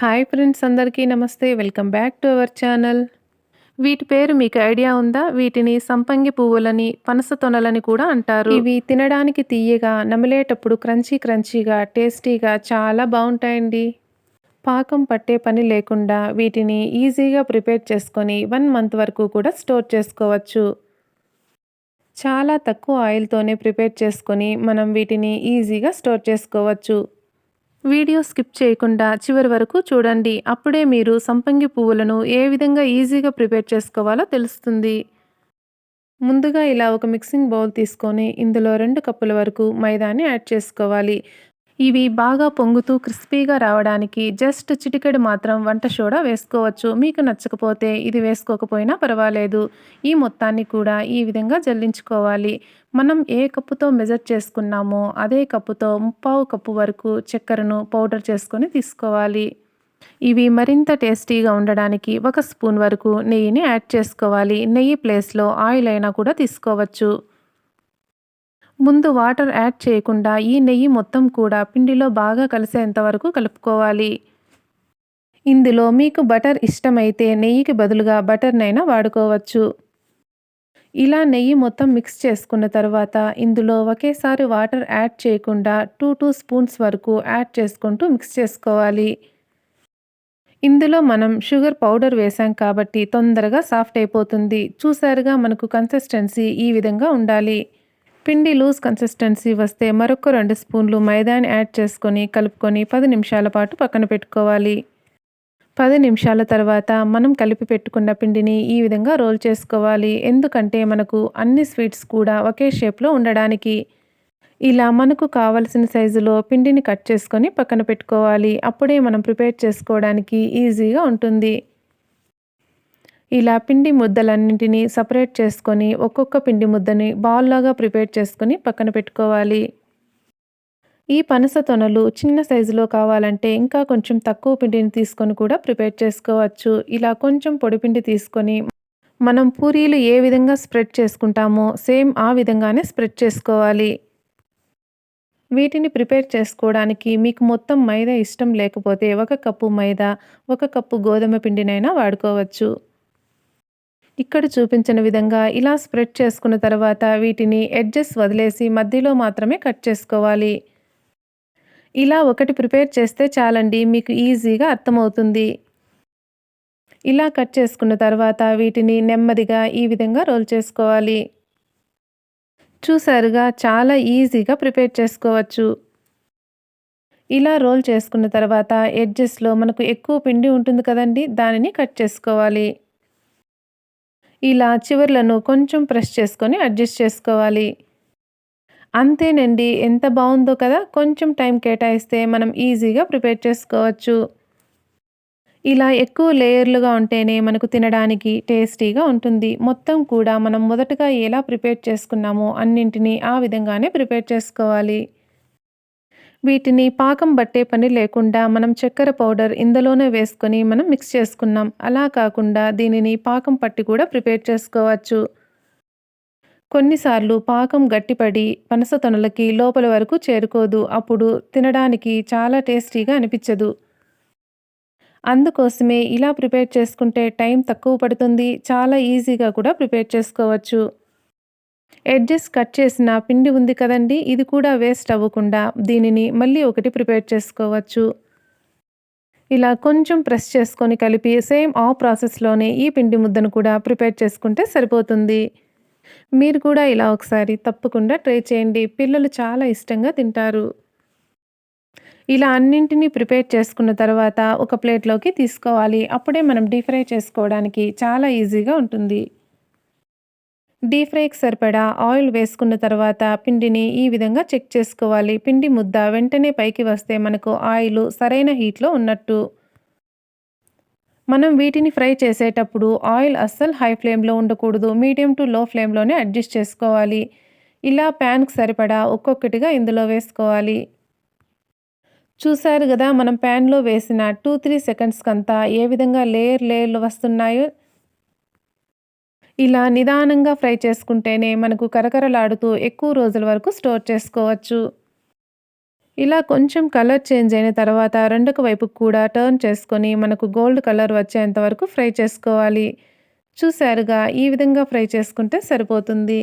Hi friends అందరికీ నమస్తే welcome back to our channel. వీటి పేరు మీకు ఐడియా ఉందా? వీటిని సంపంగి పువ్వులని పనస తొనలని కూడా అంటారు. ఇవి తినడానికి తీయగా నమిలేటప్పుడు క్రంచీ క్రంచీగా టేస్టీగా చాలా బాగుంటాయండి. పాకం పట్టే పని లేకుండా వీటిని ఈజీగా ప్రిపేర్ చేసుకొని వన్ మంత్ వరకు కూడా స్టోర్ చేసుకోవచ్చు. చాలా తక్కువ ఆయిల్తోనే ప్రిపేర్ చేసుకొని మనం వీటిని ఈజీగా స్టోర్ చేసుకోవచ్చు. వీడియో స్కిప్ చేయకుండా చివరి వరకు చూడండి. అప్పుడే మీరు సంపంగి పువ్వులను ఏ విధంగా ఈజీగా ప్రిపేర్ చేసుకోవాలో తెలుస్తుంది. ముందుగా ఇలా ఒక మిక్సింగ్ బౌల్ తీసుకొని ఇందులో రెండు కప్పుల వరకు మైదాని యాడ్ చేసుకోవాలి. ఇవి బాగా పొంగుతూ క్రిస్పీగా రావడానికి జస్ట్ చిటికెడు మాత్రం వంట సోడా వేసుకోవచ్చు. మీకు నచ్చకపోతే ఇది వేసుకోకపోయినా పర్వాలేదు. ఈ మొత్తాన్ని కూడా ఈ విధంగా జల్లించుకోవాలి. మనం ఏ కప్పుతో మెజర్ చేసుకున్నామో అదే కప్పుతో ముప్పావు కప్పు వరకు చక్కెరను పౌడర్ చేసుకొని తీసుకోవాలి. ఇవి మరింత టేస్టీగా ఉండడానికి ఒక స్పూన్ వరకు నెయ్యిని యాడ్ చేసుకోవాలి. నెయ్యి ప్లేస్లో ఆయిల్ అయినా కూడా తీసుకోవచ్చు. ముందు వాటర్ యాడ్ చేయకుండా ఈ నెయ్యి మొత్తం కూడా పిండిలో బాగా కలిసేంత వరకు కలుపుకోవాలి. ఇందులో మీకు బటర్ ఇష్టమైతే నెయ్యికి బదులుగా బటర్నైనా వాడుకోవచ్చు. ఇలా నెయ్యి మొత్తం మిక్స్ చేసుకున్న తర్వాత ఇందులో ఒకేసారి వాటర్ యాడ్ చేయకుండా టూ టూ స్పూన్స్ వరకు యాడ్ చేసుకుంటూ మిక్స్ చేసుకోవాలి. ఇందులో మనం షుగర్ పౌడర్ వేసాం కాబట్టి తొందరగా సాఫ్ట్ అయిపోతుంది. చూసారుగా మనకు కన్సిస్టెన్సీ ఈ విధంగా ఉండాలి. పిండి లూజ్ కన్సిస్టెన్సీ వస్తే మరొక రెండు స్పూన్లు మైదాని యాడ్ చేసుకొని కలుపుకొని పది నిమిషాల పాటు పక్కన పెట్టుకోవాలి. పది నిమిషాల తర్వాత మనం కలిపి పెట్టుకున్న పిండిని ఈ విధంగా రోల్ చేసుకోవాలి. ఎందుకంటే మనకు అన్ని స్వీట్స్ కూడా ఒకే షేప్లో ఉండడానికి. ఇలా మనకు కావలసిన సైజులో పిండిని కట్ చేసుకొని పక్కన పెట్టుకోవాలి. అప్పుడే మనం ప్రిపేర్ చేసుకోవడానికి ఈజీగా ఉంటుంది. ఇలా పిండి ముద్దలన్నింటినీ సపరేట్ చేసుకొని ఒక్కొక్క పిండి ముద్దని బాల్లాగా ప్రిపేర్ చేసుకొని పక్కన పెట్టుకోవాలి. ఈ పనస తొనలు చిన్న సైజులో కావాలంటే ఇంకా కొంచెం తక్కువ పిండిని తీసుకొని కూడా ప్రిపేర్ చేసుకోవచ్చు. ఇలా కొంచెం పొడిపిండి తీసుకొని మనం పూరీలు ఏ విధంగా స్ప్రెడ్ చేసుకుంటామో సేమ్ ఆ విధంగానే స్ప్రెడ్ చేసుకోవాలి. వీటిని ప్రిపేర్ చేసుకోవడానికి మీకు మొత్తం మైదా ఇష్టం లేకపోతే ఒక కప్పు మైదా ఒక కప్పు గోధుమ పిండినైనా వాడుకోవచ్చు. ఇక్కడ చూపించిన విధంగా ఇలా స్ప్రెడ్ చేసుకున్న తర్వాత వీటిని ఎడ్జెస్ వదిలేసి మధ్యలో మాత్రమే కట్ చేసుకోవాలి. ఇలా ఒకటి ప్రిపేర్ చేస్తే చాలండి మీకు ఈజీగా అర్థమవుతుంది. ఇలా కట్ చేసుకున్న తర్వాత వీటిని నెమ్మదిగా ఈ విధంగా రోల్ చేసుకోవాలి. చూసారుగా చాలా ఈజీగా ప్రిపేర్ చేసుకోవచ్చు. ఇలా రోల్ చేసుకున్న తర్వాత ఎడ్జెస్లో మనకు ఎక్కువ పిండి ఉంటుంది కదండి దానిని కట్ చేసుకోవాలి. ఇలా చివర్లను కొంచెం ప్రెస్ చేసుకొని అడ్జస్ట్ చేసుకోవాలి. అంతేనండి ఎంత బాగుందో కదా కొంచెం టైం కేటాయిస్తే మనం ఈజీగా ప్రిపేర్ చేసుకోవచ్చు. ఇలా ఎక్కువ లేయర్లుగా ఉంటేనే మనకు తినడానికి టేస్టీగా ఉంటుంది. మొత్తం కూడా మనం మొదటగా ఎలా ప్రిపేర్ చేసుకున్నామో అన్నింటినీ ఆ విధంగానే ప్రిపేర్ చేసుకోవాలి. వీటిని పాకం బట్టే పని లేకుండా మనం చక్కెర పౌడర్ ఇందులోనే వేసుకొని మనం మిక్స్ చేసుకున్నాం. అలా కాకుండా దీనిని పాకం పట్టి కూడా ప్రిపేర్ చేసుకోవచ్చు. కొన్నిసార్లు పాకం గట్టిపడి పనస తొనలకి లోపల వరకు చేరుకోదు. అప్పుడు తినడానికి చాలా టేస్టీగా అనిపించదు. అందుకోసమే ఇలా ప్రిపేర్ చేసుకుంటే టైం తక్కువ పడుతుంది. చాలా ఈజీగా కూడా ప్రిపేర్ చేసుకోవచ్చు. ఎడ్జెస్ కట్ చేసిన పిండి ఉంది కదండి ఇది కూడా వేస్ట్ అవ్వకుండా దీనిని మళ్ళీ ఒకటి ప్రిపేర్ చేసుకోవచ్చు. ఇలా కొంచెం ప్రెస్ చేసుకొని కలిపి సేమ్ ఆ ప్రాసెస్లోనే ఈ పిండి ముద్దను కూడా ప్రిపేర్ చేసుకుంటే సరిపోతుంది. మీరు కూడా ఇలా ఒకసారి తప్పకుండా ట్రై చేయండి పిల్లలు చాలా ఇష్టంగా తింటారు. ఇలా అన్నింటినీ ప్రిపేర్ చేసుకున్న తర్వాత ఒక ప్లేట్లోకి తీసుకోవాలి అప్పుడే మనం డీప్ ఫ్రై చేసుకోవడానికి చాలా ఈజీగా ఉంటుంది. డీప్ ఫ్రైకి సరిపడా ఆయిల్ వేసుకున్న తర్వాత పిండిని ఈ విధంగా చెక్ చేసుకోవాలి. పిండి ముద్ద వెంటనే పైకి వస్తే మనకు ఆయిల్ సరైన హీట్లో ఉన్నట్టు. మనం వీటిని ఫ్రై చేసేటప్పుడు ఆయిల్ అస్సలు హై ఫ్లేమ్లో ఉండకూడదు. మీడియం టు లో ఫ్లేమ్లోనే అడ్జస్ట్ చేసుకోవాలి. ఇలా ప్యాన్కి సరిపడా ఒక్కొక్కటిగా ఇందులో వేసుకోవాలి. చూశారు కదా మనం ప్యాన్లో వేసిన టూ త్రీ సెకండ్స్కంతా ఏ విధంగా లేయర్ లేయర్లు వస్తున్నాయో? ఇలా నిదానంగా ఫ్రై చేసుకుంటేనే మనకు కరకరలాడుతూ ఎక్కువ రోజుల వరకు స్టోర్ చేసుకోవచ్చు. ఇలా కొంచెం కలర్ చేంజ్ అయిన తర్వాత రెండొక వైపుకు కూడా టర్న్ చేసుకొని మనకు గోల్డ్ కలర్ వచ్చేంత వరకు ఫ్రై చేసుకోవాలి. చూసారుగా ఈ విధంగా ఫ్రై చేసుకుంటే సరిపోతుంది.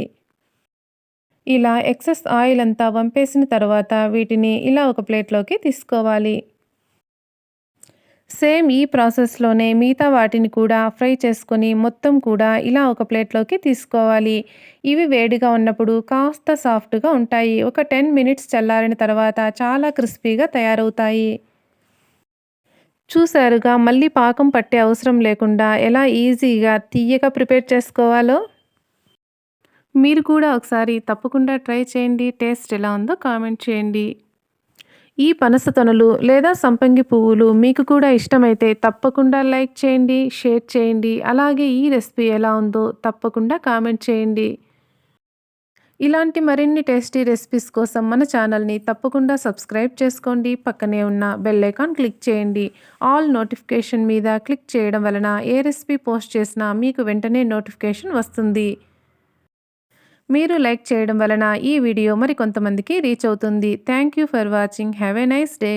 ఇలా ఎక్సెస్ ఆయిల్ అంతా వంపేసిన తర్వాత వీటిని ఇలా ఒక ప్లేట్లోకి తీసుకోవాలి. సేమ్ ఈ ప్రాసెస్లోనే మిగతా వాటిని కూడా ఫ్రై చేసుకొని మొత్తం కూడా ఇలా ఒక ప్లేట్లోకి తీసుకోవాలి. ఇవి వేడిగా ఉన్నప్పుడు కాస్త సాఫ్ట్గా ఉంటాయి. ఒక టెన్ మినిట్స్ చల్లారిన తర్వాత చాలా క్రిస్పీగా తయారవుతాయి. చూసారుగా మళ్ళీ పాకం పట్టే అవసరం లేకుండా ఎలా ఈజీగా తీయగా ప్రిపేర్ చేసుకోవాలో? మీరు కూడా ఒకసారి తప్పకుండా ట్రై చేయండి. టేస్ట్ ఎలా ఉందో కామెంట్ చేయండి. ఈ పనస తొనలు లేదా సంపంగి పువ్వులు మీకు కూడా ఇష్టమైతే తప్పకుండా లైక్ చేయండి షేర్ చేయండి. అలాగే ఈ రెసిపీ ఎలా ఉందో తప్పకుండా కామెంట్ చేయండి. ఇలాంటి మరిన్ని టేస్టీ రెసిపీస్ కోసం మన ఛానల్ని తప్పకుండా సబ్స్క్రైబ్ చేసుకోండి. పక్కనే ఉన్న బెల్ ఐకాన్ క్లిక్ చేయండి. ఆల్ నోటిఫికేషన్ మీద క్లిక్ చేయడం వలన ఏ రెసిపీ పోస్ట్ చేసినా మీకు వెంటనే నోటిఫికేషన్ వస్తుంది. మీరు లైక్ చేయడం వలన ఈ వీడియో మరి కొంతమందికి రీచ్ అవుతుంది. Thank you for watching have a nice day